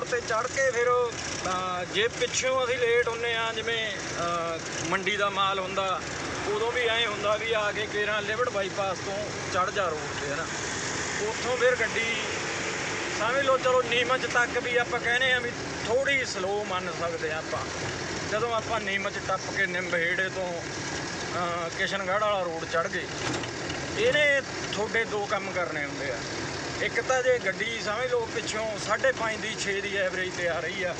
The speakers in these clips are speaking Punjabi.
ਰੋਡ ਤੇ ਚੜ ਕੇ ਫਿਰ ਜੇ ਪਿੱਛੋਂ ਅਸੀਂ ਲੇਟ ਹੁੰਨੇ ਆ, ਜਿਵੇਂ ਮੰਡੀ ਦਾ ਮਾਲ ਹੁੰਦਾ, ਉਦੋਂ ਵੀ ਐਂ ਹੁੰਦਾ ਵੀ ਆ ਕੇ ਕੇਰਾਂ ਲਿਵੜ ਬਾਈਪਾਸ ਤੋਂ ਚੜ ਜਾ ਰੋਡ ਤੇ, ਹਨਾ। ਉੱਥੋਂ ਫਿਰ ਗੱਡੀ, ਸਮਝ ਲਓ, ਚਲੋ ਨੀਮਚ ਤੱਕ ਵੀ ਆਪਾਂ ਕਹਿੰਦੇ ਆ ਵੀ ਥੋੜੀ ਸਲੋ ਮੰਨ ਸਕਦੇ ਆ ਆਪਾਂ। ਜਦੋਂ ਆਪਾਂ ਨੀਮਚ ਟੱਪ ਕੇ ਨਿੰਬਹੇੜੇ ਤੋਂ ਕਿਸ਼ਨਗੜ੍ਹ ਵਾਲਾ ਰੋਡ ਚੜ ਗਏ, ਇਹਨੇ ਤੁਹਾਡੇ ਦੋ ਕੰਮ ਕਰਨੇ ਹੁੰਦੇ ਆ। ਇੱਕ ਤਾਂ ਜੇ ਗੱਡੀ ਸਮਝ ਲਓ ਪਿੱਛੋਂ 5.5 ਦੀ 6 ਦੀ ਐਵਰੇਜ ਤੇ ਆ ਰਹੀ ਆ।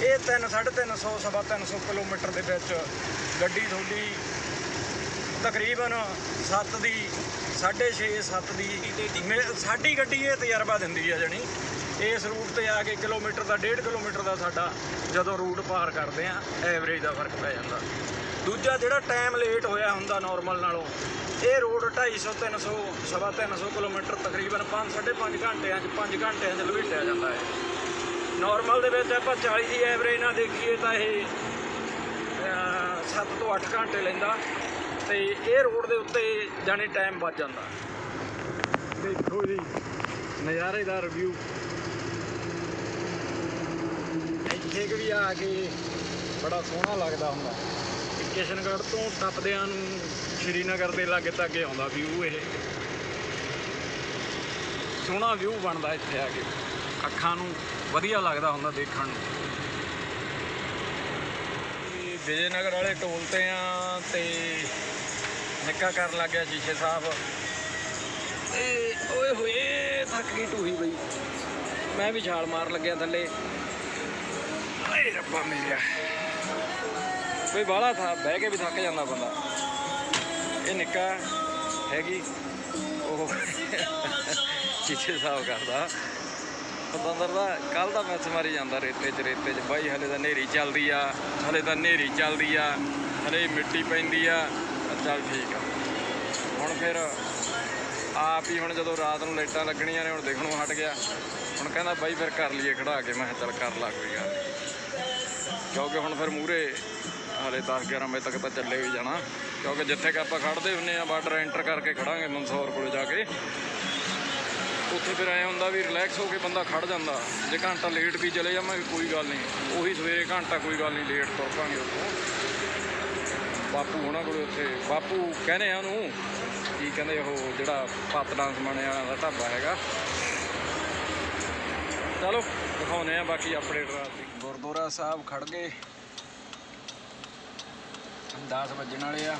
ਇਹ 3 350 ਸਵਾ 300 ਕਿਲੋਮੀਟਰ ਦੇ ਵਿੱਚ ਗੱਡੀ ਤੁਹਾਡੀ ਤਕਰੀਬਨ 7 ਦੀ 6.5 7 ਦੀ ਸਾਡੀ ਗੱਡੀ ਇਹ ਤਜਰਬਾ ਦਿੰਦੀ ਆ ਜਣੀ। ਇਸ ਰੂਟ ਤੇ ਆ ਕੇ ਕਿਲੋਮੀਟਰ ਦਾ 1.5 ਕਿਲੋਮੀਟਰ ਦਾ ਸਾਡਾ ਜਦੋਂ ਰੂਟ ਪਾਰ ਕਰਦੇ ਆ ਐਵਰੇਜ ਦਾ ਫ਼ਰਕ ਪੈ ਜਾਂਦਾ। ਦੂਜਾ ਜਿਹੜਾ ਟਾਈਮ ਲੇਟ ਹੋਇਆ ਹੁੰਦਾ ਨਾਰਮਲ ਨਾਲੋਂ, ਇਹ ਰੋਡ 250 300 ਸਵਾ 300 ਕਿਲੋਮੀਟਰ ਤਕਰੀਬਨ 5 5.5 ਘੰਟਿਆਂ 'ਚ 5 ਘੰਟਿਆਂ 'ਚ ਲਵੇਟਿਆ ਜਾਂਦਾ ਹੈ ਨਾਰਮਲ ਦੇ ਵਿੱਚ ਆਪਾਂ 40 ਦੀ ਐਵਰੇਜ ਨਾਲ ਦੇਖੀਏ ਤਾਂ ਇਹ 7 ਤੋਂ 8 ਘੰਟੇ ਲੈਂਦਾ ਤੇ ਇਹ ਰੋਡ ਦੇ ਉੱਤੇ ਜਾਣੇ ਟਾਈਮ ਬਚ ਜਾਂਦਾ। ਦੇਖੋ ਜੀ, ਨਜ਼ਾਰੇ ਦਾ ਰਿਵਿਊ ਇੱਥੇ ਕਿ ਵੀ ਆ ਕੇ ਬੜਾ ਸੋਹਣਾ ਲੱਗਦਾ ਹੁੰਦਾ। ਕਿਸ਼ਨਗੜ੍ਹ ਤੋਂ ਟੱਪਦਿਆਂ ਨੂੰ ਸ਼੍ਰੀਨਗਰ ਦੇ ਲਾਗੇ ਤੱਕ ਆਉਂਦਾ ਵਿਊ ਇਹ। ਸੋਹਣਾ ਵਿਊ ਬਣਦਾ ਇੱਥੇ ਆ ਕੇ। ਅੱਖਾਂ ਨੂੰ ਵਧੀਆ ਲੱਗਦਾ ਹੁੰਦਾ ਦੇਖਣ ਨੂੰ। ਇਹ ਵਿਜੇਨਗਰ ਵਾਲੇ ਟੋਲ ਤੇ ਆ ਤੇ ਨਿੱਕਾ ਕਰਨ ਲੱਗ ਗਿਆ ਸ਼ੀਸ਼ੇ ਸਾਹਿਬ ਤੇ ਓਏ ਹੋਏ, ਥੱਕ ਗਈ ਟੂਹੀ ਬਈ। ਮੈਂ ਵੀ ਛਾਲ ਮਾਰ ਲੱਗਿਆ ਥੱਲੇ। ਏ ਰੱਬਾ ਮੇਰਿਆ। ਕੋਈ ਬਾਹਲਾ ਥਾ, ਬਹਿ ਕੇ ਵੀ ਥੱਕ ਜਾਂਦਾ ਬੰਦਾ। ਇਹ ਨਿੱਕਾ ਹੈਗੀ, ਉਹ ਚੀਚੇ ਸਾਫ਼ ਕਰਦਾ। ਪਤੰਦਰ ਦਾ ਕੱਲ ਦਾ ਮੈਚ ਮਾਰੀ ਜਾਂਦਾ ਰੇਤੇ 'ਚ ਰੇਤੇ 'ਚ। ਬਾਈ, ਹਲੇ ਤਾਂ ਨੇਰੀ ਚੱਲਦੀ ਆ, ਹਲੇ ਤਾਂ ਨੇਰੀ ਚੱਲਦੀ ਆ, ਹਲੇ ਮਿੱਟੀ ਪੈਂਦੀ ਆ। ਚੱਲ ਠੀਕ ਆ। ਹੁਣ ਫਿਰ ਆਪ ਹੀ ਹੁਣ ਜਦੋਂ ਰਾਤ ਨੂੰ ਲਾਈਟਾਂ ਲੱਗਣੀਆਂ ਨੇ, ਹੁਣ ਦੇਖਣ ਨੂੰ ਹਟ ਗਿਆ। ਹੁਣ ਕਹਿੰਦਾ ਬਾਈ, ਫਿਰ ਕਰ ਲਈਏ ਖੜਾ ਕੇ। ਮੈਂ ਚੱਲ ਕਰ ਲਾ, ਕੋਈ ਗੱਲ ਕਿਉਂਕਿ ਹੁਣ ਫਿਰ ਮੂਰੇ ਹਾਲੇ 10 11 ਵਜੇ ਤੱਕ ਤਾਂ ਚੱਲੇ ਵੀ ਜਾਣਾ। ਕਿਉਂਕਿ ਜਿੱਥੇ ਕਿ ਆਪਾਂ ਖੜਦੇ ਹੁੰਨੇ ਆ ਬਾਰਡਰ ਐਂਟਰ ਕਰਕੇ ਖੜਾਂਗੇ ਮਨਸੌਰ ਕੋਲ ਜਾ ਕੇ। ਉੱਥੇ ਫਿਰ ਐ ਹੁੰਦਾ ਵੀ ਰਿਲੈਕਸ ਹੋ ਕੇ ਬੰਦਾ ਖੜ ਜਾਂਦਾ। ਜੇ ਘੰਟਾ ਲੇਟ ਵੀ ਚਲੇ ਜਾਵਾਂਗੇ, ਕੋਈ ਗੱਲ ਨਹੀਂ। ਉਹੀ ਸਵੇਰੇ ਘੰਟਾ ਕੋਈ ਗੱਲ ਨਹੀਂ ਲੇਟ ਤੁਰ ਪਾਂਗੇ ਉੱਥੋਂ। ਬਾਪੂ ਹੋਣਾ ਕੋਲ ਉੱਥੇ, ਬਾਪੂ ਕਹਿੰਦੇ ਆ ਉਹਨੂੰ, ਕੀ ਕਹਿੰਦੇ ਉਹ ਜਿਹੜਾ ਪੱਤ ਡਾਂਸ ਬਣਿਆ ਦਾ ਢਾਬਾ ਹੈਗਾ। ਚਲੋ ਦਿਖਾਉਨੇ ਆ ਬਾਕੀ ਅਪਡੇਟ ਰਾਤ ਦੀ। ਗੁਰਦੁਆਰਾ ਸਾਹਿਬ ਖੜ ਗਏ। 10 ਵੱਜਣ ਵਾਲੇ ਆ।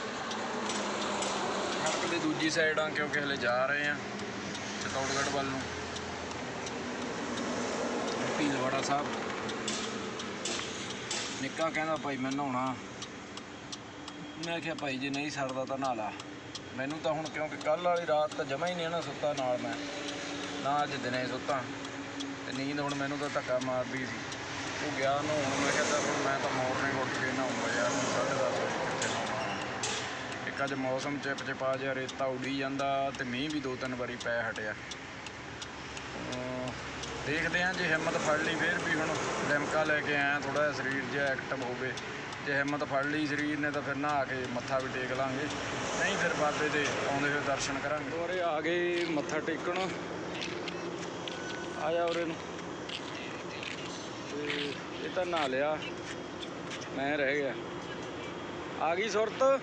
ਸੜਕ ਦੇ ਦੂਜੀ ਸਾਈਡ ਆ, ਕਿਉਂਕਿ ਹਲੇ ਜਾ ਰਹੇ ਆ ਚਤੌੜਗੜ੍ਹ ਵੱਲ ਨੂੰ। ਭੀਲਵਾੜਾ ਸਾਹਿਬ। ਨਿੱਕਾ ਕਹਿੰਦਾ, ਭਾਈ, ਮੈਂ ਨਹਾਉਣਾ। ਮੈਂ ਕਿਹਾ, ਭਾਈ, ਜੇ ਨਹੀਂ ਸਰਦਾ ਤਾਂ ਨਹਾ ਲਾ। ਮੈਨੂੰ ਤਾਂ ਹੁਣ ਕਿਉਂਕਿ ਕੱਲ ਵਾਲੀ ਰਾਤ ਤਾਂ ਜਮਾ ਹੀ ਨਹੀਂ ਨਾ ਸੁੱਤਾ ਨਾਲ ਮੈਂ। ਨਾ ਅੱਜ ਦਿਨੇ ਸੁੱਤਾ। ਤੇ ਨੀਂਦ ਹੁਣ ਮੈਨੂੰ ਤਾਂ ਧੱਕਾ ਮਾਰਦੀ ਸੀ। ਉਹ ਗਿਆ ਨਹਾਉਣ, ਮੈਂ ਕਿਹਾ ਤਾਂ ਮੈਂ ਤਾਂ ਮੋਰਨਿੰਗ ਉੱਠ ਕੇ ਨਹਾਉਂਗਾ ਯਾਰ 10:30 ਇੱਕ ਅੱਜ ਮੌਸਮ ਚਿਪ ਚਿਪਾ ਜਿਹਾ ਰੇਤਾ ਉੱਡੀ ਜਾਂਦਾ ਤੇ ਮੀਂਹ ਵੀ ਦੋ ਤਿੰਨ ਵਾਰੀ ਪੈ ਹਟਿਆ। ਦੇਖਦੇ ਆਂ ਜੇ ਹਿੰਮਤ ਫੜ ਲਈ ਫੇਰ ਵੀ ਹੁਣ ਲਿਮਕਾ ਲੈ ਕੇ ਆਇਆ ਥੋੜਾ ਜਿਹਾ ਸਰੀਰ ਜਿਹਾ ਐਕਟਿਵ ਹੋਵੇ। ਜੇ ਹਿੰਮਤ ਫੜ ਲਈ ਸਰੀਰ ਨੇ ਤਾਂ ਫਿਰ ਨਹਾ ਕੇ ਮੱਥਾ ਵੀ ਟੇਕ ਲਾਂਗੇ। ਨਹੀਂ ਫਿਰ ਬਾਬੇ ਦੇ ਆਉਂਦੇ ਹੋਏ ਦਰਸ਼ਨ ਕਰਾਂਗੇ। ਦੁਆਰੇ ਆ ਗਏ ਮੱਥਾ ਟੇਕਣ। ਆ ਜਾ ਉਰੇ ਨੂੰ। ਤੇ ਇਹ ਤਾਂ ਨਹਾ ਲਿਆ। ਮੈਂ ਰਹਿ ਗਿਆ। ਆ ਗਈ ਸੁਰਤ?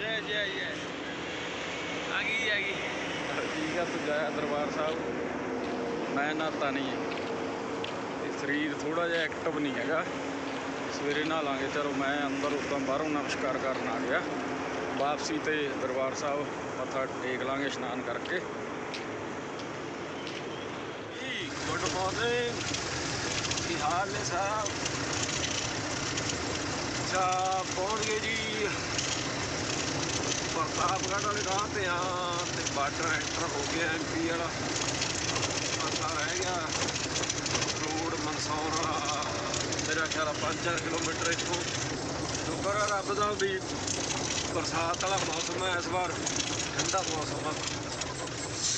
ਜੈ ਜੈ ਜੈ। ਆ ਗਈ ਆ ਗਈ। ਠੀਕ ਆ ਤੂੰ ਜਾਇਆ ਦਰਬਾਰ ਸਾਹਿਬ। ਮੈਂ ਨਹਾਤਾ ਨਹੀਂ। ਇਹ ਸਰੀਰ ਥੋੜਾ ਜਿਹਾ ਐਕਟਿਵ ਨਹੀਂ ਹੈਗਾ। ਸਵੇਰੇ ਨਹਾ ਲਾਂਗੇ ਚਲੋ ਮੈਂ ਅੰਦਰ ਉਦਾਂ ਬਾਹਰੋਂ ਨਮਸਕਾਰ ਕਰਨ ਆ ਗਿਆ। ਵਾਪਸੀ ਤੇ ਦਰਬਾਰ ਸਾਹਿਬ ਮੱਥਾ ਟੇਕ ਲਾਂਗੇ ਇਸ਼ਨਾਨ ਕਰਕੇ। Good morning. ਕੀ ਹਾਲ ਨੇ ਸਾਹਿਬ ਅੱਛਾ ਪਹੁੰਚ ਗਏ ਜੀ। ਪ੍ਰਤਾਪਗੜ੍ਹ ਵਾਲੇ ਰਾਹ ਤੇ ਆ ਤੇ ਬਾਰਡਰ ਐਂਟਰ ਹੋ ਗਿਆ ਐਮਪੀ ਵਾਲਾ। ਮਸਾ ਰਹਿ ਗਿਆ। ਰੋਡ ਮਨਸੌਰ ਵਾਲਾ। ਮੇਰਾ ਖਿਆਲ 5-4 ਕਿਲੋਮੀਟਰ ਇੱਥੋਂ। ਸ਼ੁਕਰ ਆ ਰੱਬ ਦਾ ਵੀ ਬਰਸਾਤ ਵਾਲਾ ਮੌਸਮ ਹੈ ਇਸ ਵਾਰ। ਠੰਡਾ ਮੌਸਮ ਆ।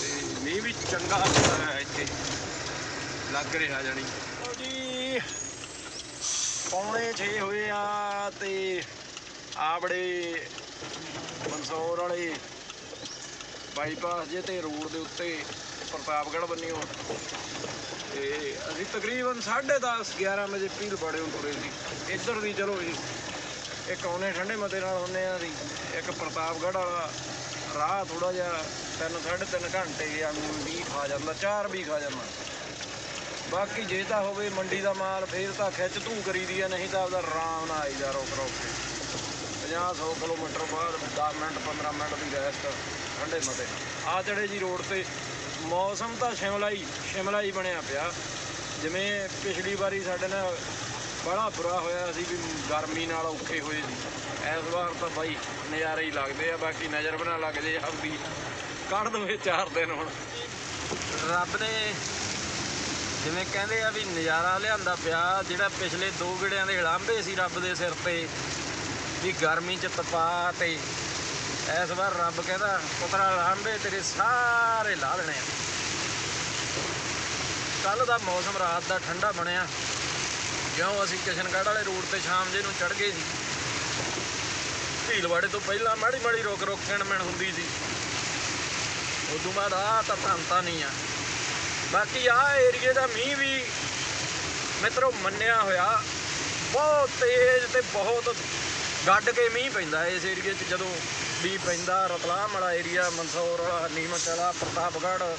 ਤੇ ਮੀਂਹ ਵੀ ਚੰਗਾ ਹੁੰਦਾ ਹੈ ਇੱਥੇ। ਲੱਗ ਰਿਹਾ ਜਾਣੀ। ਜੀ, ਪੌਣੇ 6 ਹੋਏ ਆ ਤੇ ਆ ਬੜੇ ਵਾਲੇ ਬਾਈਪਾਸ ਜੇ ਤੇ ਰੋਡ ਦੇ ਉੱਤੇ ਪ੍ਰਤਾਪਗੜ੍ਹ ਬੰਨਿਓ। ਤੇ ਅਸੀਂ ਤਕਰੀਬਨ 10:30 11 ਵਜੇ ਪੀਲ ਬੜੇ ਤੁਰੇ ਸੀ। ਇੱਧਰ ਦੀ ਚਲੋ ਜੀ, ਇੱਕ ਆਉਨੇ ਠੰਡੇ ਮਤੇ ਨਾਲ ਆਉਨੇ ਆ ਜੀ, ਇੱਕ ਪ੍ਰਤਾਪਗੜ੍ਹ ਵਾਲਾ ਰਾਹ ਥੋੜਾ ਜਿਹਾ ਤਿੰਨ, ਸਾਢੇ ਤਿੰਨ ਘੰਟੇ ਜਾਂ ਵੀ ਖਾ ਜਾਂਦਾ, ਚਾਰ ਵੀ ਖਾ ਜਾਂਦਾ। ਬਾਕੀ ਜੇ ਤਾਂ ਹੋਵੇ ਮੰਡੀ ਦਾ ਮਾਲ, ਫੇਰ ਤਾਂ ਖਿੱਚ ਧੂ ਕਰੀਦੀ ਆ, ਨਹੀਂ ਤਾਂ ਆਪਦਾ ਆਰਾਮ ਨਾਲ ਆਈ ਜਾ ਰੋਕ ਰੋਕ ਕੇ। 50 100 ਕਿਲੋਮੀਟਰ ਬਾਅਦ 10 ਮਿੰਟ 15 ਮਿੰਟ ਦੀ ਰੈਸਟ ਠੰਡੇ ਮਤੇ ਆ ਚੜੇ ਜੀ ਰੋਡ ਤੇ ਮੌਸਮ ਤਾਂ ਸ਼ਿਮਲਾ ਹੀ ਸ਼ਿਮਲਾ ਹੀ ਬਣਿਆ ਪਿਆ। ਜਿਵੇਂ ਪਿਛਲੀ ਵਾਰੀ ਸਾਡੇ ਨਾਲ ਬੜਾ ਬੁਰਾ ਹੋਇਆ ਸੀ ਵੀ ਗਰਮੀ ਨਾਲ ਔਖੇ ਹੋਏ ਸੀ। ਇਸ ਵਾਰ ਤਾਂ ਬਾਈ ਨਜ਼ਾਰੇ ਹੀ ਲੱਗਦੇ ਆ, ਬਾਕੀ ਨਜ਼ਰ ਬਣਾ ਲੱਗ ਜੇ ਆਪਦੀ ਕੱਢ ਦਵੇ ਚਾਰ ਦਿਨ ਹੁਣ। ਰੱਬ ਨੇ ਜਿਵੇਂ ਕਹਿੰਦੇ ਆ ਵੀ ਨਜ਼ਾਰਾ ਲਿਆਂਦਾ ਪਿਆ, ਜਿਹੜਾ ਪਿਛਲੇ ਦੋ ਗੇੜਿਆਂ ਦੇ ਲਾਂਭੇ ਸੀ ਰੱਬ ਦੇ ਸਿਰ ਤੇ ਵੀ ਗਰਮੀ ਚ ਤਪਾ ਤੇ ਇਸ ਵਾਰ ਰੱਬ ਕਹਿੰਦਾ, ਪੁੱਤਰਾ ਹਲਾਂਬੇ ਤੇਰੇ ਸਾਰੇ ਲਾ ਲੈਣੇ ਆ। ਕੱਲ ਦਾ ਮੌਸਮ ਰਾਤ ਦਾ ਠੰਡਾ ਬਣਿਆ। ਜਿਉਂ ਅਸੀਂ ਕਿਸ਼ਨਗੜ੍ਹ ਵਾਲੇ ਰੂਟ ਤੇ ਸ਼ਾਮ ਜੇ ਨੂੰ ਚੜ ਗਏ ਸੀ। ਢੀਲਵਾੜੇ ਤੋਂ ਪਹਿਲਾਂ ਮਾੜੀ ਮਾੜੀ ਰੁਕ ਰੁਕ ਮਿਣ ਹੁੰਦੀ ਸੀ। ਉਦੋਂ ਬਾਅਦ ਆ ਤਾਂ ਧੰਤਾ ਨਹੀਂ ਆ। ਬਾਕੀ ਆ ਏਰੀਏ ਦਾ ਮੀਂਹ ਵੀ ਮਿੱਤਰੋ ਮੰਨਿਆ ਹੋਇਆ। ਬਹੁਤ ਤੇਜ਼ ਤੇ ਬਹੁਤ ਗੱਡ ਕੇ ਮੀਂਹ ਪੈਂਦਾ ਇਸ ਏਰੀਏ 'ਚ, ਜਦੋਂ ਵੀ ਪੈਂਦਾ ਰਤਲਾਮ ਵਾਲਾ ਏਰੀਆ ਮਨਸੌਰ ਵਾਲਾ ਨੀਮਚ ਵਾਲਾ, ਪ੍ਰਤਾਪਗੜ੍ਹ,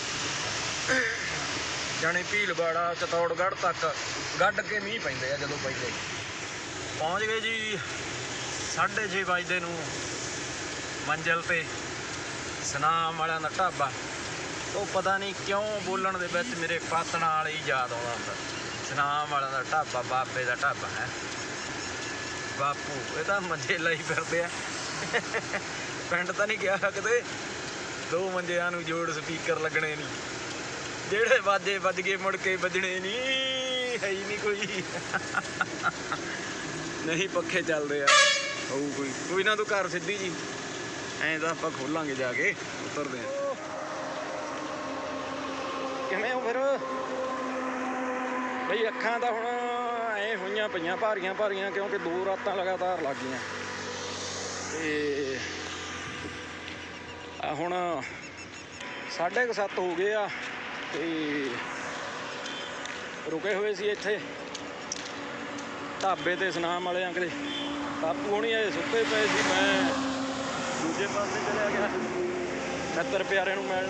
ਜਾਣੀ ਭੀਲਵਾੜਾ, ਚਤੌੜਗੜ੍ਹ ਤੱਕ ਗੱਡ ਕੇ ਮੀਂਹ ਪੈਂਦੇ ਆ ਜਦੋਂ ਪੈਂਦੇ ਪਹੁੰਚ ਗਏ ਜੀ 6:30 ਵਜੇ ਨੂੰ ਮੰਜ਼ਲ ਤੇ, ਸਨਾਮ ਵਾਲਿਆਂ ਦਾ ਢਾਬਾ। ਉਹ ਪਤਾ ਨਹੀਂ ਕਿਉਂ ਬੋਲਣ ਦੇ ਵਿੱਚ ਮੇਰੇ ਪਾਤਣਾ ਵਾਲੇ ਹੀ ਯਾਦ ਆਉਂਦਾ ਹੁੰਦਾ। ਸਨਾਮ ਵਾਲਿਆਂ ਦਾ ਢਾਬਾ, ਬਾਬੇ ਦਾ ਢਾਬਾ ਹੈ। ਬਾਪੂ, ਇਹ ਤਾਂ ਮੰਜੇ ਲਈ ਫਿਰਦੇ ਆ। ਪਿੰਡ ਤਾਂ ਨਹੀਂ ਗਿਆ ਕਿਤੇ। ਦੋ ਮੰਜਿਆਂ ਨੂੰ ਜੋੜ ਸਪੀਕਰ ਲੱਗਣੇ ਨਹੀਂ। ਜਿਹੜੇ ਵਾਜੇ ਵੱਜ ਗਏ, ਮੁੜ ਕੇ ਵੱਜਣੇ ਨਹੀਂ। ਹੈ ਹੀ ਨਹੀਂ ਕੋਈ। ਨਹੀਂ, ਪੱਖੇ ਚੱਲਦੇ ਆ। ਹੋਊ ਕੋਈ। ਕੋਈ ਨਾ ਤੂੰ ਘਰ ਸਿੱਧੀ ਜੀ। ਐਂ ਤਾਂ ਆਪਾਂ ਖੋਲਾਂਗੇ ਜਾ ਕੇ, ਉਤਰਦੇ ਆ। ਕਿਵੇਂ ਹੋ ਫਿਰ? ਬਈ ਅੱਖਾਂ ਤਾਂ ਹੁਣ ਐ ਹੋਈਆਂ ਪਈਆਂ, ਭਾਰੀਆਂ ਭਾਰੀਆਂ, ਕਿਉਂਕਿ ਦੋ ਰਾਤਾਂ ਲਗਾਤਾਰ ਲੱਗ ਗਈਆਂ। ਤੇ ਆ ਹੁਣ 7:30 ਹੋ ਗਏ ਆ, ਤੇ ਰੁਕੇ ਹੋਏ ਸੀ ਇੱਥੇ। ਢਾਬੇ ਤੇ ਸਨਾਮ ਵਾਲਿਆਂ ਕੋਲੇ। ਬਾਪੂ ਹੋਣੀ ਆਏ ਸੁੱਤੇ ਪਏ ਸੀ, ਮੈਂ ਦੂਜੇ ਪਾਸੇ ਚਲਿਆ ਗਿਆ। ਮਿੱਤਰ ਪਿਆਰੇ ਨੂੰ ਮਿਲਣ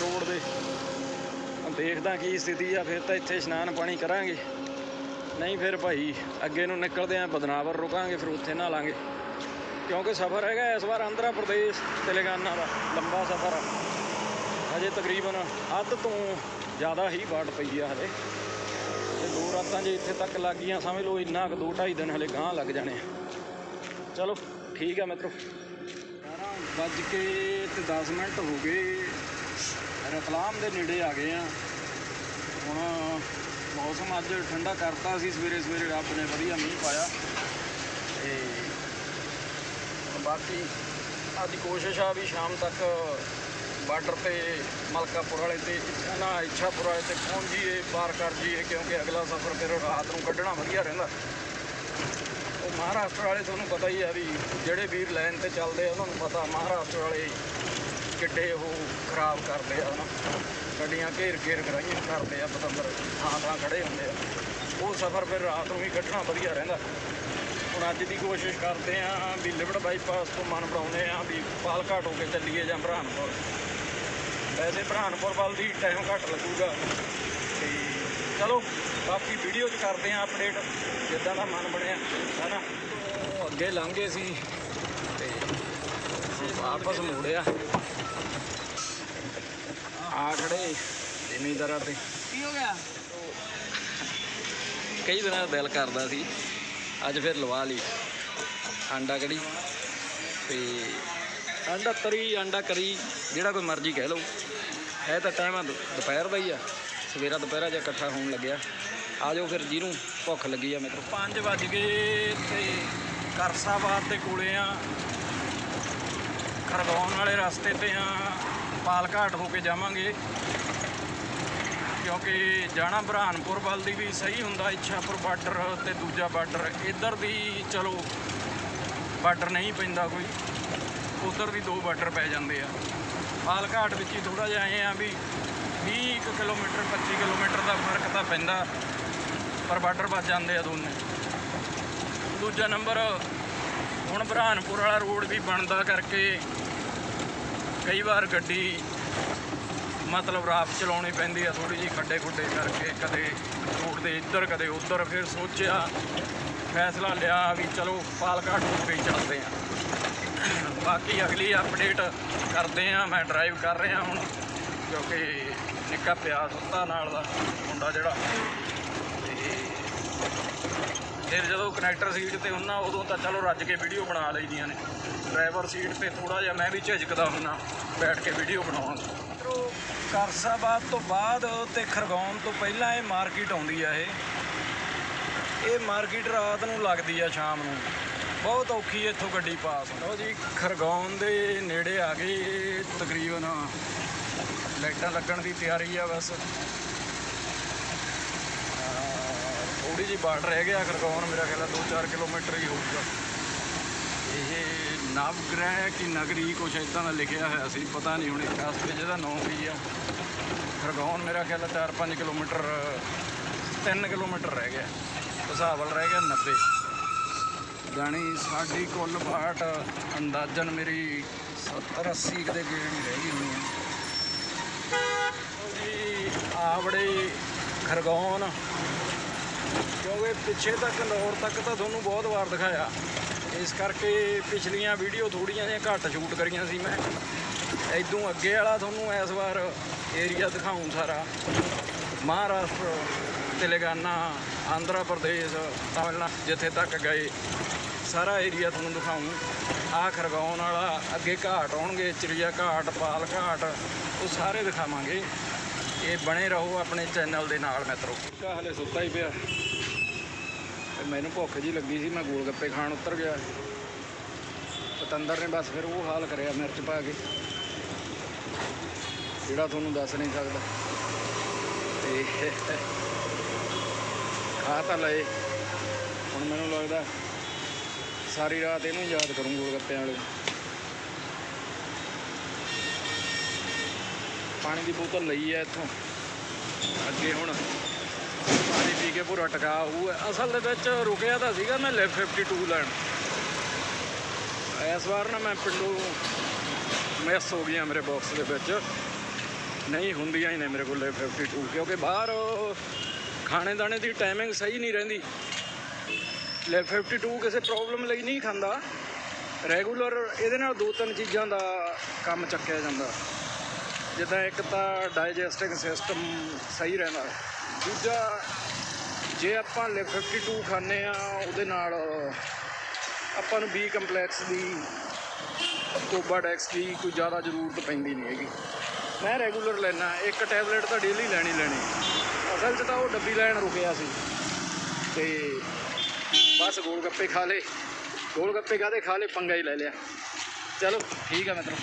ਰੋਡ ਦੇ। ਦੇਖਦਾ ਕੀ ਸਥਿਤੀ ਆ, ਫਿਰ ਤਾਂ ਇੱਥੇ ਇਸ਼ਨਾਨ ਪਾਣੀ ਕਰਾਂਗੇ। ਨਹੀਂ ਫਿਰ ਭਾਈ, ਅੱਗੇ ਨੂੰ ਨਿਕਲਦੇ ਆਂ, ਬਦਨਾਵਰ ਰੁਕਾਂਗੇ, ਫਿਰ ਉੱਥੇ ਨਹਾਲਾਂਗੇ। ਕਿਉਂਕਿ ਸਫ਼ਰ ਹੈਗਾ ਇਸ ਵਾਰ ਆਂਧਰਾ ਪ੍ਰਦੇਸ਼, ਤੇਲੰਗਾਨਾ ਦਾ, ਲੰਬਾ ਸਫ਼ਰ ਆ। ਹਜੇ ਤਕਰੀਬਨ ਅੱਧ ਤੋਂ ਜ਼ਿਆਦਾ ਹੀ ਬਾਟ ਪਈ ਆ ਹਲੇ ਤੇ ਦੋ ਰਾਤਾਂ ਜੇ ਇੱਥੇ ਤੱਕ ਲੱਗ ਗਈਆਂ, ਸਮਝ ਲਓ ਇੰਨਾ ਕੁ ਦੋ ਢਾਈ ਦਿਨ ਹਲੇ ਗਾਂ ਲੱਗ ਜਾਣੇ ਆ। ਚਲੋ, ਠੀਕ ਆ ਮਿੱਤਰੋ। 12 ਵੱਜ ਕੇ ਤੇ 10 ਮਿੰਟ ਹੋ ਗਏ। ਰਤਲਾਮ ਦੇ ਨੇੜੇ ਆ ਗਏ ਆ। ਹੁਣ ਮੌਸਮ ਅੱਜ ਠੰਡਾ ਕਰਤਾ ਸੀ, ਸਵੇਰੇ ਸਵੇਰੇ ਰੱਬ ਨੇ ਵਧੀਆ ਮੀਂਹ ਪਾਇਆ। ਤੇ ਬਾਕੀ ਅੱਜ ਕੋਸ਼ਿਸ਼ ਆ ਵੀ ਸ਼ਾਮ ਤੱਕ ਬਾਰਡਰ ਤੇ, ਮਲਕਾਪੁਰ ਵਾਲੇ ਤੇ, ਨਾ ਇੱਛਾਪੁਰ ਵਾਲੇ ਤੇ ਪਹੁੰਚ ਜੀਏ ਪਾਰ ਕਰ ਜੀਏ ਕਿਉਂਕਿ ਅਗਲਾ ਸਫ਼ਰ ਫਿਰ ਰਾਤ ਨੂੰ ਕੱਢਣਾ ਵਧੀਆ ਰਹਿੰਦਾ। ਉਹ ਮਹਾਰਾਸ਼ਟਰ ਵਾਲੇ ਤੁਹਾਨੂੰ ਪਤਾ ਹੀ ਆ ਵੀ ਜਿਹੜੇ ਵੀਰ ਲਾਈਨ ਤੇ ਚੱਲਦੇ ਆ, ਉਹਨਾਂ ਨੂੰ ਪਤਾ ਮਹਾਰਾਸ਼ਟਰ ਵਾਲੇ ਕਿੱਡੇ ਉਹ ਖਰਾਬ ਕਰਦੇ ਆ ਨਾ ਗੱਡੀਆਂ ਘੇਰ ਘੇਰ ਕਰਾਈਆਂ, ਕਰਦੇ ਆ ਪਤੰਦਰ, ਥਾਂ ਥਾਂ ਖੜੇ ਹੁੰਦੇ ਆ। ਉਹ ਸਫ਼ਰ ਫਿਰ ਰਾਤ ਨੂੰ ਵੀ ਕੱਢਣਾ ਵਧੀਆ ਰਹਿੰਦਾ। ਹੁਣ ਅੱਜ ਦੀ ਕੋਸ਼ਿਸ਼ ਕਰਦੇ ਆ ਵੀ ਲਿਬੜ ਬਾਈਪਾਸ ਤੋਂ ਮਨ ਬਣਾਉਂਦੇ ਆ ਵੀ ਪਾਲਘਾਟ ਹੋ ਕੇ ਚੱਲੀਏ ਜਾਂ ਬਰਹਾਨਪੁਰ ਵੈਸੇ ਬਰਹਾਨਪੁਰ ਵੱਲ ਦੀ ਟਾਈਮ ਘੱਟ ਲੱਗੂਗਾ। ਤੇ ਚਲੋ, ਬਾਕੀ ਵੀਡੀਓ 'ਚ ਕਰਦੇ ਆ ਅਪਡੇਟ, ਜਿੱਦਾਂ ਦਾ ਮਨ ਬਣਿਆ, ਹੈਨਾ? ਉਹ ਅੱਗੇ ਲੰਘੇ ਸੀ ਤੇ ਵਾਪਸ ਮੋੜਿਆ। ਆ ਖੜੇ ਜ਼ਿਮੀਂਦਾਰਾਂ ਤੇ। ਕੀ ਹੋ ਗਿਆ? ਕਈ ਦਿਨਾਂ ਦਾ ਦਿਲ ਕਰਦਾ ਸੀ ਅੱਜ ਫਿਰ ਲਵਾ ਲਈ। ਆਂਡਾ ਕੜੀ ਤੇ ਆਂਡਾ ਤਰੀ ਆਂਡਾ ਕਰੀ ਜਿਹੜਾ ਕੋਈ ਮਰਜ਼ੀ ਕਹਿ ਲਓ। ਹੈ ਤਾਂ ਟਾਈਮ ਆ ਦੁਪਹਿਰ ਦਾ ਹੀ ਆ। ਸਵੇਰਾ ਦੁਪਹਿਰਾ ਜਿਹਾ ਇਕੱਠਾ ਹੋਣ ਲੱਗਿਆ। ਆ ਜਾਓ ਫਿਰ ਜਿਹਨੂੰ ਭੁੱਖ ਲੱਗੀ ਆ ਮੇਰੇ 5 ਵੱਜ ਗਏ ਤੇ ਕਰਸਾਬਾਦ ਦੇ ਕੋਲੇ ਆ। ਖਰਗੌਨ ਵਾਲੇ ਰਸਤੇ ਤੇ ਆ। ਪਾਲ ਘਾਟ ਹੋ ਕੇ ਜਾਵਾਂਗੇ। ਕਿਉਂਕਿ ਜਾਣਾ ਬਰਹਾਨਪੁਰ ਵੱਲ ਦੀ ਵੀ ਸਹੀ ਹੁੰਦਾ, ਇੱਛਾਪੁਰ ਬਾਰਡਰ ਤੇ ਦੂਜਾ ਬਾਰਡਰ। ਇੱਧਰ ਦੀ ਚਲੋ, ਬਾਰਡਰ ਨਹੀਂ ਪੈਂਦਾ ਕੋਈ। ਉਧਰ ਦੀ ਦੋ ਬਾਰਡਰ ਪੈ ਜਾਂਦੇ ਆ। ਪਾਲ ਘਾਟ ਵਿੱਚ ਹੀ ਥੋੜਾ ਜਿਹਾ ਐ ਆ ਵੀ 20 ਕਿਲੋਮੀਟਰ 25 ਕਿਲੋਮੀਟਰ ਦਾ ਫ਼ਰਕ ਤਾਂ ਪੈਂਦਾ, ਪਰ ਬਾਰਡਰ ਵੱਜ ਜਾਂਦੇ ਆ ਦੋਨੇ। ਦੂਜਾ ਨੰਬਰ, ਹੁਣ ਬਰਹਾਨਪੁਰ ਵਾਲਾ ਰੋਡ ਵੀ ਬਣਦਾ ਕਰਕੇ ਕਈ ਵਾਰ ਗੱਡੀ ਮਤਲਬ ਰਾਤ ਚਲਾਉਣੀ ਪੈਂਦੀ ਆ ਥੋੜੀ ਜਿਹੀ ਖੱਡੇ ਖੁੱਡੇ ਕਰਕੇ, ਕਦੇ ਰੋਡ ਦੇ ਇੱਧਰ, ਕਦੇ ਉੱਧਰ, ਫਿਰ ਸੋਚਿਆ, ਫੈਸਲਾ ਲਿਆ ਵੀ ਚਲੋ ਪਾਲਕਾ ਟੂ ਕੇ ਚੱਲਦੇ ਆ। ਬਾਕੀ ਅਗਲੀ ਅਪਡੇਟ ਕਰਦੇ ਆ, ਮੈਂ ਡਰਾਈਵ ਕਰ ਰਿਹਾ ਹੁਣ, ਕਿਉਂਕਿ ਨਿੱਕਾ ਪਿਆ ਸੁੱਤਾ ਨਾਲ ਦਾ ਮੁੰਡਾ ਜਿਹੜਾ। ਤੇ ਫਿਰ ਜਦੋਂ ਕਨੈਕਟਰ ਸੀਟ ਤੇ ਹੁੰਨਾ, ਉਦੋਂ ਤਾਂ ਚਲੋ ਰੱਜ ਕੇ ਵੀਡੀਓ ਬਣਾ ਲਈਦੀਆਂ ਨੇ। ਡਰਾਈਵਰ ਸੀਟ ਤੇ ਥੋੜਾ ਜਿਹਾ ਮੈਂ ਵੀ ਝਿਜਕਦਾ ਹੁੰਨਾ ਬੈਠ ਕੇ ਵੀਡੀਓ ਬਣਾਉਣ। ਕਰਸਾਬਾਦ ਤੋਂ ਬਾਅਦ ਤੇ ਖਰਗੌਨ ਤੋਂ ਪਹਿਲਾਂ ਇਹ ਮਾਰਕੀਟ ਆਉਂਦੀ ਆ ਇਹ। ਇਹ ਮਾਰਕੀਟ ਰਾਤ ਨੂੰ ਲੱਗਦੀ ਆ ਸ਼ਾਮ ਨੂੰ। ਬਹੁਤ ਔਖੀ ਇੱਥੋਂ ਗੱਡੀ ਪਾਸ। ਲਓ ਜੀ ਖਰਗੌਨ ਦੇ ਨੇੜੇ ਆ ਗਏ ਤਕਰੀਬਨ। ਲਾਈਟਾਂ ਲੱਗਣ ਦੀ ਤਿਆਰੀ ਆ ਬਸ। ਥੋੜੀ ਜਿਹੀ ਬਾਟ ਰਹਿ ਗਿਆ ਖਰਗੌਨ ਮੇਰਾ ਖਿਆਲ ਆ 2-4 ਕਿਲੋਮੀਟਰ ਹੀ ਹੋਊਗਾ। ਇਹ ਨਵਗ੍ਰਹਿ ਕੀ ਨਗਰੀ ਕੁਛ ਇਦਾਂ ਦਾ ਲਿਖਿਆ ਹੋਇਆ ਸੀ, ਪਤਾ ਨਹੀਂ ਹੁਣ ਇਸ ਰਸਤੇ ਜਿਹਦਾ ਨਾਮ ਕੀ ਆ। ਖਰਗੋਨ ਮੇਰਾ ਖਿਆਲ ਹੈ 4-5 ਕਿਲੋਮੀਟਰ 3 ਕਿਲੋਮੀਟਰ ਰਹਿ ਗਿਆ ਹਿਸਾਬਲ ਰਹਿ ਗਿਆ 90 ਜਾਣੀ ਸਾਡੀ ਕੁੱਲ ਬਾਟ ਅੰਦਾਜ਼ਨ ਮੇਰੀ 70 80 ਦੇ ਗੇੜ ਰਹਿ ਗਈ ਹੋਣੀ ਹੈ ਜੀ, ਆਵੜੇ ਖਰਗੌਨ, ਕਿਉਂਕਿ ਪਿੱਛੇ ਤੱਕ ਲਾਹੌਰ ਤੱਕ ਤਾਂ ਤੁਹਾਨੂੰ ਬਹੁਤ ਵਾਰ ਦਿਖਾਇਆ। ਇਸ ਕਰਕੇ ਪਿਛਲੀਆਂ ਵੀਡੀਓ ਥੋੜੀਆਂ ਜਿਹੀਆਂ ਘੱਟ ਸ਼ੂਟ ਕਰੀਆਂ ਸੀ ਮੈਂ। ਇਦੋਂ ਅੱਗੇ ਵਾਲਾ ਤੁਹਾਨੂੰ ਇਸ ਵਾਰ ਏਰੀਆ ਦਿਖਾਉਂ ਸਾਰਾ। ਮਹਾਰਾਸ਼ਟਰ, ਤੇਲੰਗਾਨਾ, ਆਂਧਰਾ ਪ੍ਰਦੇਸ਼ ਤਾਮਿਲਨਾਡੂ ਜਿੱਥੇ ਤੱਕ ਗਏ। ਸਾਰਾ ਏਰੀਆ ਤੁਹਾਨੂੰ ਦਿਖਾਉਂ। ਆ ਖਰਗਾਉਣ ਵਾਲਾ ਅੱਗੇ ਘਾਟ ਆਉਣਗੇ, ਚਿੜੀਆ ਘਾਟ, ਪਾਲ ਘਾਟ, ਉਹ ਸਾਰੇ ਦਿਖਾਵਾਂਗੇ। ਇਹ ਬਣੇ ਰਹੋ ਆਪਣੇ ਚੈਨਲ ਦੇ ਨਾਲ ਮਿੱਤਰੋ। ਕਾ ਹਲੇ ਸੁੱਤਾ ਹੀ ਪਿਆ। ਮੈਨੂੰ ਭੁੱਖ ਜੀ ਲੱਗੀ ਸੀ, ਮੈਂ ਗੋਲ ਗੱਪੇ ਖਾਣ ਉੱਤਰ ਗਿਆ। ਪਤੰਦਰ ਨੇ ਬਸ ਫਿਰ ਉਹ ਹਾਲ ਕਰਿਆ ਮਿਰਚ ਪਾ ਕੇ। ਜਿਹੜਾ ਤੁਹਾਨੂੰ ਦੱਸ ਨਹੀਂ ਸਕਦਾ। ਤੇ ਖਾ ਤਾਂ ਲਏ। ਹੁਣ ਮੈਨੂੰ ਲੱਗਦਾ ਸਾਰੀ ਰਾਤ ਇਹਨੂੰ ਯਾਦ ਕਰੂੰ ਗੋਲਗੱਪਿਆਂ ਵਾਲੇ ਪਾਣੀ ਦੀ ਬੋਤਲ ਲਈ ਐ ਇੱਥੋਂ। ਅੱਗੇ ਹੁਣ ਪਾਣੀ ਪੀ ਕੇ ਪੂਰਾ ਟਕਾ ਉਹ ਅਸਲ ਦੇ ਵਿੱਚ ਰੁਕਿਆ ਤਾਂ ਸੀਗਾ ਮੈਂ ਲਿਫ 52 ਲੈਣ। ਇਸ ਵਾਰ ਨਾ ਮੈਂ ਪਿੰਡੋਂ ਮਿਸ ਹੋ ਗਈਆਂ ਮੇਰੇ ਬਾਕਸ ਦੇ ਵਿੱਚ। ਨਹੀਂ ਹੁੰਦੀਆਂ ਹੀ ਨੇ ਮੇਰੇ ਕੋਲ ਲਿਫ 52 ਕਿਉਂਕਿ ਬਾਹਰ ਖਾਣੇ ਦਾਣੇ ਦੀ ਟਾਈਮਿੰਗ ਸਹੀ ਨਹੀਂ ਰਹਿੰਦੀ। ਲਿਫ 52 ਕਿਸੇ ਪ੍ਰੋਬਲਮ ਲਈ ਨਹੀਂ ਖਾਂਦਾ। ਰੈਗੂਲਰ ਇਹਦੇ ਨਾਲ ਦੋ ਤਿੰਨ ਚੀਜ਼ਾਂ ਦਾ ਕੰਮ ਚੱਕਿਆ ਜਾਂਦਾ। ਜਿੱਦਾਂ ਇੱਕ ਤਾਂ ਡਾਈਜੈਸਟਿੰਗ ਸਿਸਟਮ ਸਹੀ ਰਹਿੰਦਾ। ਦੂਜਾ ਜੇ ਆਪਾਂ ਲਿਫ 52 ਖਾਂਦੇ ਆ ਉਹਦੇ ਨਾਲ ਆਪਾਂ ਨੂੰ ਬੀ ਕੰਪਲੈਕਸ ਦੀ ਕੋਬਾਡੈਕਸ ਦੀ ਕੋਈ ਜ਼ਿਆਦਾ ਜ਼ਰੂਰਤ ਪੈਂਦੀ ਨਹੀਂ ਹੈਗੀ। ਮੈਂ ਰੈਗੂਲਰ ਲੈਣਾ ਇੱਕ ਟੈਬਲੇਟ ਤਾਂ ਡੇਲੀ ਲੈਣੀ ਲੈਣੀ। ਅਸਲ 'ਚ ਤਾਂ ਉਹ ਡੱਬੀ ਲੈਣ ਰੁਕਿਆ ਸੀ। ਤੇ ਬਸ ਗੋਲ ਗੱਪੇ ਖਾ ਲੇ ਗੋਲ ਗੱਪੇ ਕਾਹਦੇ? ਖਾ ਲੇ ਪੰਗਾ ਹੀ ਲੈ ਲਿਆ। ਚਲੋ, ਠੀਕ ਆ ਮਿੱਤਰੋ।